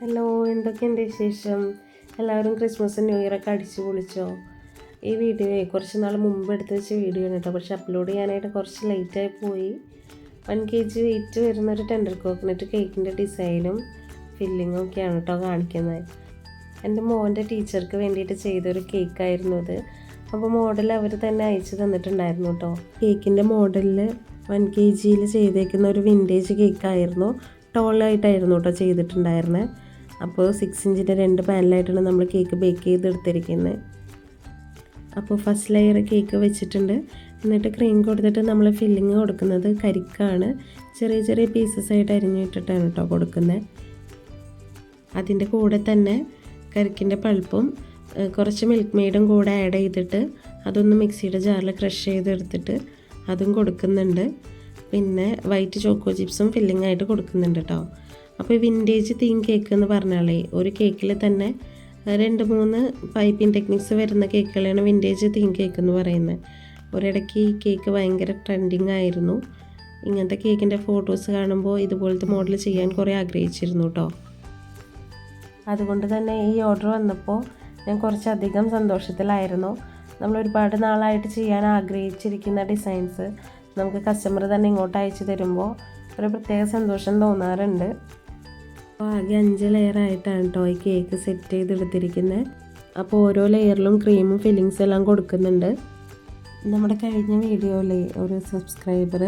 Hello എന്തൊക്കെയുണ്ട് വിശേഷം? എല്ലാവരും ക്രിസ്മസ് ന്യൂ ഇയർ ഒക്കെ അടിച്ചു പൊളിച്ചോ? ഈ വീഡിയോ കുറച്ച് നാൾ മുമ്പ് എടുത്ത് വെച്ച വീഡിയോ ആണ് കേട്ടോ. പക്ഷെ അപ്ലോഡ് ചെയ്യാനായിട്ട് കുറച്ച് ലേറ്റായി പോയി. വൺ കെ ജി വെയിറ്റ് വരുന്ന ഒരു ടെൻഡർ കോക്കനട്ട് കേക്കിന്റെ ഡിസൈനും ഫില്ലിങ്ങും ഒക്കെയാണ് കേട്ടോ കാണിക്കുന്നത്. എന്റെ മോന്റെ ടീച്ചർക്ക് വേണ്ടിയിട്ട് ചെയ്തൊരു കേക്കായിരുന്നു അത്. അപ്പോൾ മോഡൽ അവർ തന്നെ അയച്ചു തന്നിട്ടുണ്ടായിരുന്നു കേട്ടോ. കേക്കിന്റെ മോഡലിൽ വൺ കെ ജിയിൽ ചെയ്തേക്കുന്ന ഒരു വിന്റേജ് കേക്കായിരുന്നു ടോളായിട്ടായിരുന്നു കേട്ടോ ചെയ്തിട്ടുണ്ടായിരുന്നത് അപ്പോൾ സിക്സ് ഇഞ്ചിന്റെ രണ്ട് പാനലായിട്ടാണ് നമ്മൾ കേക്ക് ബേക്ക് ചെയ്തെടുത്തിരിക്കുന്നത്. അപ്പോൾ ഫസ്റ്റ് ലെയർ കേക്ക് വെച്ചിട്ടുണ്ട്. എന്നിട്ട് ക്രീം കൊടുത്തിട്ട് നമ്മൾ ഫില്ലിങ് കൊടുക്കുന്നത് കരിക്കാണ്. ചെറിയ ചെറിയ പീസസ് ആയിട്ട് അരിഞ്ഞിട്ടിട്ടാണ് കേട്ടോ കൊടുക്കുന്നത് അതിന്റെ കൂടെ തന്നെ കരിക്കിന്റെ പൾപ്പും കുറച്ച് മിൽക്ക് മെയ്ഡും കൂടെ ആഡ് ചെയ്തിട്ട് അതൊന്ന് മിക്സിയുടെ ജാറിൽ ക്രഷ് ചെയ്തെടുത്തിട്ട് അതും കൊടുക്കുന്നുണ്ട്. പിന്നെ വൈറ്റ് ചോക്കോ ചിപ്സും ഫില്ലിംഗ് ആയിട്ട് കൊടുക്കുന്നുണ്ട് കേട്ടോ അപ്പോൾ വിന്റേജ് തീം കേക്ക് എന്ന് പറഞ്ഞാലേ ഒരു കേക്കിൽ തന്നെ രണ്ട് മൂന്ന് പൈപ്പിംഗ് ടെക്നിക്സ് വരുന്ന കേക്കുകളാണ് വിന്റേജ് തീം കേക്ക് എന്ന് പറയുന്നത് ഒരിടയ്ക്ക് ഈ കേക്ക് ഭയങ്കര ട്രെൻഡിങ് ആയിരുന്നു. ഇങ്ങനത്തെ കേക്കിന്റെ ഫോട്ടോസ് കാണുമ്പോൾ ഇതുപോലത്തെ മോഡൽ ചെയ്യാൻ കുറേ ആഗ്രഹിച്ചിരുന്നു കേട്ടോ അതുകൊണ്ട് തന്നെ ഈ ഓർഡർ വന്നപ്പോൾ ഞാൻ കുറച്ചധികം സന്തോഷത്തിലായിരുന്നു. നമ്മൾ ഒരുപാട് നാളായിട്ട് ചെയ്യാൻ ആഗ്രഹിച്ചിരിക്കുന്ന ഡിസൈൻസ് നമുക്ക് കസ്റ്റമർ തന്നെ ഇങ്ങോട്ട് അയച്ചു തരുമ്പോൾ ഒരു പ്രത്യേക സന്തോഷം തോന്നാറുണ്ട്. അപ്പോൾ ആകെ അഞ്ച് ലെയർ ആയിട്ടാണ് കേട്ടോ ഈ കേക്ക് സെറ്റ് ചെയ്തെടുത്തിരിക്കുന്നത് അപ്പോൾ ഓരോ ലെയറിലും ക്രീമും ഫില്ലിങ്സും എല്ലാം കൊടുക്കുന്നുണ്ട്. നമ്മുടെ കഴിഞ്ഞ വീഡിയോയിൽ ഒരു സബ്സ്ക്രൈബർ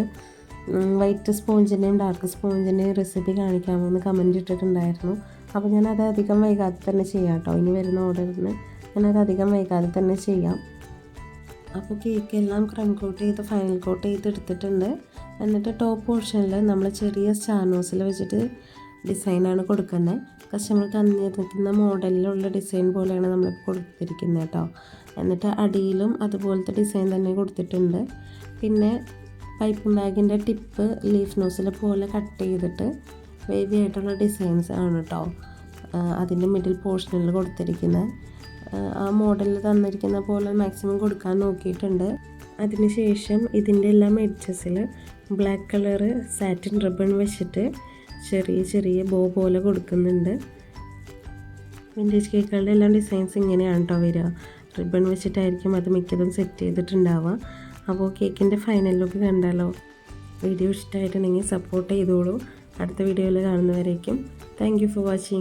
വൈറ്റ് സ്പോഞ്ചിന്റെയും ഡാർക്ക് സ്പോഞ്ചിന്റെയും റെസിപ്പി കാണിക്കാമോ എന്ന് കമന്റ് ഇട്ടിട്ടുണ്ടായിരുന്നു. അപ്പോൾ ഞാനത് അധികം വൈകാതെ തന്നെ ചെയ്യാം കേട്ടോ ഇനി വരുന്ന ഓർഡറിന് ഞാനത് അധികം വൈകാതെ തന്നെ ചെയ്യാം. അപ്പോൾ കേക്ക് എല്ലാം ക്രം കോട്ട് ചെയ്ത് ഫൈനൽ കോട്ട് ചെയ്ത് എടുത്തിട്ടുണ്ട് എന്നിട്ട് ടോപ്പ് പോർഷനിൽ നമ്മൾ ചെറിയ സ്റ്റാർ നോസിൽ വെച്ചിട്ട് ഡിസൈനാണ് കൊടുക്കുന്നത്. കസ്റ്റമർ തന്നിരിക്കുന്ന മോഡലിലുള്ള ഡിസൈൻ പോലെയാണ് നമ്മൾ കൊടുത്തിരിക്കുന്നത് കേട്ടോ. എന്നിട്ട് അടിയിലും അതുപോലത്തെ ഡിസൈൻ തന്നെ കൊടുത്തിട്ടുണ്ട്. പിന്നെ പൈപ്പ് ബാഗിന്റെ ടിപ്പ് ലീഫ് നോസിൽ പോലെ കട്ട് ചെയ്തിട്ട് വേവി ആയിട്ടുള്ള ഡിസൈൻസ് ആണ് കേട്ടോ അതിന്റെ മിഡിൽ പോർഷനിൽ കൊടുത്തിരിക്കുന്നത്. ആ മോഡലിൽ തന്നിരിക്കുന്ന പോലെ മാക്സിമം കൊടുക്കാൻ നോക്കിയിട്ടുണ്ട്. അതിനുശേഷം ഇതിന്റെ എല്ലാം എഡ്ജസിൽ ബ്ലാക്ക് കളറ് സാറ്റിൻ റിബൺ വെച്ചിട്ട് ചെറിയ ചെറിയ ബോ പോലെ കൊടുക്കുന്നുണ്ട്. വിന്റേജ് കേക്കുകളുടെ എല്ലാം ഡിസൈൻസ് ഇങ്ങനെയാണ് കേട്ടോ വരിക. റിബൺ വെച്ചിട്ടായിരിക്കും അത് മിക്കതും സെറ്റ് ചെയ്തിട്ടുണ്ടാവുക. അപ്പോൾ കേക്കിന്റെ ഫൈനൽ ലുക്ക് കണ്ടാലോ? വീഡിയോ ഇഷ്ടമായിട്ടുണ്ടെങ്കിൽ സപ്പോർട്ട് ചെയ്തോളൂ. അടുത്ത വീഡിയോയിൽ കാണുന്നവരേക്കും. Thank for watching